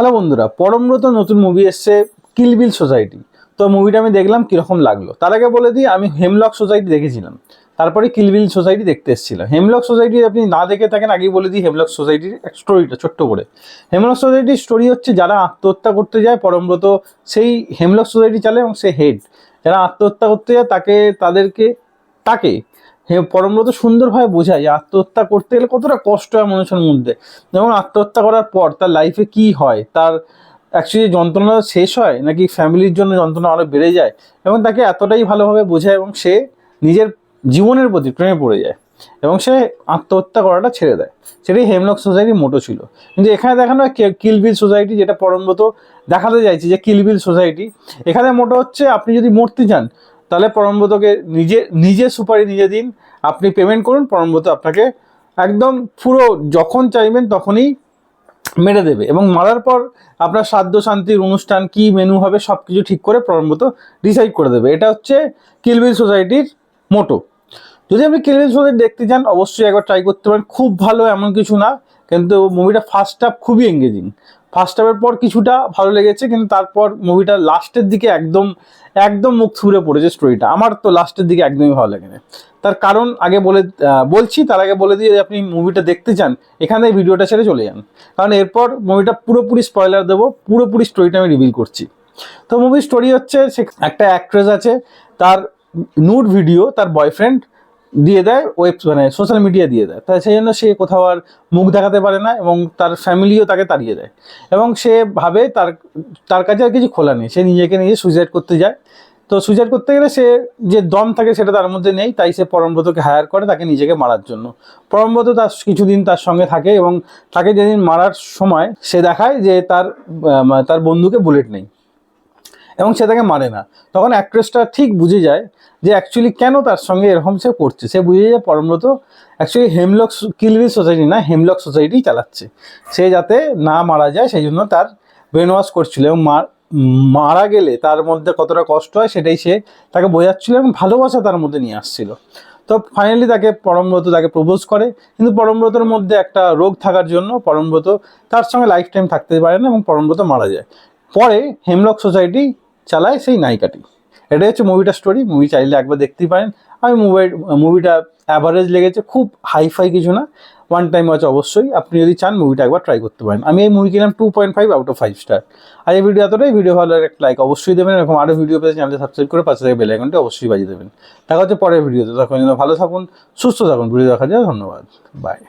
Hello বন্ধুরা, পরমব্রত নতুন movie এসছে কিলবিল সোসাইটি তো মুভিটা আমি দেখলাম কীরকম লাগল। তার আগে বলে দিই, আমি হেমলক সোসাইটি দেখেছিলাম। তারপরে কিলবিল সোসাইটি দেখতে এসেছিলাম। হেমলক সোসাইটি আপনি না দেখে থাকেন, আগেই বলে দিই হেমলক সোসাইটির স্টোরিটা ছোট্ট করে। হেমলক সোসাইটির স্টোরি হচ্ছে যারা আত্মহত্যা করতে যায়, পরমব্রত সেই হেমলক সোসাইটি চালে এবং সে হেড যারা আত্মহত্যা করতে যায়, তাকে, তাদেরকে, তাকে হে, পরমব্রত সুন্দরভাবে বোঝায় যে আত্মহত্যা করতে গেলে কতটা কষ্ট হয় মানুষের মধ্যে। যেমন আত্মহত্যা করার পর তার লাইফে কি হয়? তার অ্যাকচুয়ালি যন্ত্রণা শেষ হয় নাকি ফ্যামিলির জন্য যন্ত্রণা আরও বেড়ে যায়? এবং তাকে এতটাই ভালোভাবে বোঝায় এবং সে নিজের জীবনের প্রতি প্রেমে পড়ে যায় এবং সে আত্মহত্যা করাটা ছেড়ে দেয়। সেটাই হেমলক সোসাইটির মোটো ছিল। কিন্তু এখানে দেখানো হয় কিলবিল সোসাইটি যেটা পরমব্রত দেখাতে চাইছি যে কিলবিল সোসাইটি এখানে মোটো হচ্ছে আপনি যদি মরতে চান তাহলে পরমব্রতকে নিজে নিজে সুপারি নিজে দিন। আপনি পেমেন্ট করুন, পরমব্রত আপনাকে একদম পুরো যখন চাইবেন তখনই মেরে দেবে। এবং মারার পর আপনার সাধ্য শান্তির অনুষ্ঠান, কি মেনু হবে সব কিছু ঠিক করে পরমব্রত ডিসাইড করে দেবে। এটা হচ্ছে কিলবিল সোসাইটির মোটো যদি আপনি কিলবিল সোসাইটি দেখতে চান অবশ্যই একবার ট্রাই করতে পারেন। খুব ভালো, এমন কিছু না, কিন্তু মুভিটা ফার্স্ট হাফ খুবই এঙ্গেজিং ফার্স্ট হাফের পর কিছুটা ভালো লেগেছে, কিন্তু তারপর মুভিটা লাস্টের দিকে একদম একদম মুখ থুবড়ে পড়েছে স্টোরিটা আমার তো লাস্টের দিকে একদমই ভালো লাগেনি। তার কারণ আগে বলে বলছি, তার আগে বলে দিয়ে আপনি মুভিটা দেখতে চান, এখানে ভিডিওটা ছেড়ে চলে যান। কারণ এরপর মুভিটা পুরোপুরি স্পয়লার দেবো, পুরোপুরি স্টোরিটা আমি রিভিল করছি। তো মুভির স্টোরি হচ্ছে একটা অ্যাক্ট্রেস আছে, তার নুড ভিডিও তার বয়ফ্রেন্ড দিয়ে দেয় ওয়েব মানে সোশ্যাল মিডিয়া দিয়ে দেয়। তাই সেই জন্য সে কোথাও আর মুখ দেখাতে পারে না এবং তার ফ্যামিলিও তাকে তাড়িয়ে দেয়। এবং সে ভাবে তার তার কাছে আর কিছু খোলা নেই। সে নিজেকে নিজে সুইসাইড করতে যায়। তো সুইসাইড করতে গেলে সে যে দম থাকে সেটা তার মধ্যে নেই, তাই সে পরমব্রতকে হায়ার করে তাকে নিজেকে মারার জন্য। পরমব্রত তার কিছুদিন তার সঙ্গে থাকে এবং তাকে যেদিন মারার সময় সে দেখায় যে তার তার বন্ধুকে বুলেট নেই। এবং সে তাকে মারে না। তখন অ্যাক্ট্রেসটা ঠিক বুঝে যায় যে অ্যাকচুয়ালি কেন তার সঙ্গে এরকম সে করছে। সে বুঝে যায় পরমব্রত অ্যাকচুয়ালি হেমলক কিলবিল সোসাইটি না, হেমলক সোসাইটি চালাচ্ছে। সে যাতে না মারা যায়, সেই জন্য তার ব্রেন ওয়াশ করছিল এবং মারা গেলে তার মধ্যে কতটা কষ্ট হয় সেটাই সে তাকে বোঝাচ্ছিল এবং ভালোবাসা তার মধ্যে নিয়ে আসছিল। তো ফাইনালি তাকে পরমব্রত তাকে প্রপোজ করে। কিন্তু পরমব্রতর মধ্যে একটা রোগ থাকার জন্য পরমব্রত তার সঙ্গে লাইফ টাইম থাকতে পারে না এবং পরমব্রত মারা যায়। পরে হেমলক সোসাইটি চালায় সেই নায়িকাটি। এটাই হচ্ছে মুভিটার স্টোরি মুভি চাইলে একবার দেখতেই পারেন। আমি মুভি মুভিটা অ্যাভারেজ লেগেছে, খুব হাইফাই কিছু না। ওয়ান টাইম ওয়াচ অবশ্যই, আপনি যদি চান মুভিটা একবার ট্রাই করতে পারেন। আমি এই মুভি কিনলাম two point five out of five star আর এই ভিডিও এতটাই ভিডিও ভালো একটা লাইক অবশ্যই দেবেন। এরকম আরও ভিডিও পেতে চ্যানেলটা সাবস্ক্রাইব করে পাশে থেকে বেল আইকনটি অবশ্যই বাজিয়ে দেবেন। দেখা হচ্ছে পরের ভিডিওতে তখন যেন ভালো থাকুন, সুস্থ থাকুন। ভিডিও দেখার যায় ধন্যবাদ। বাই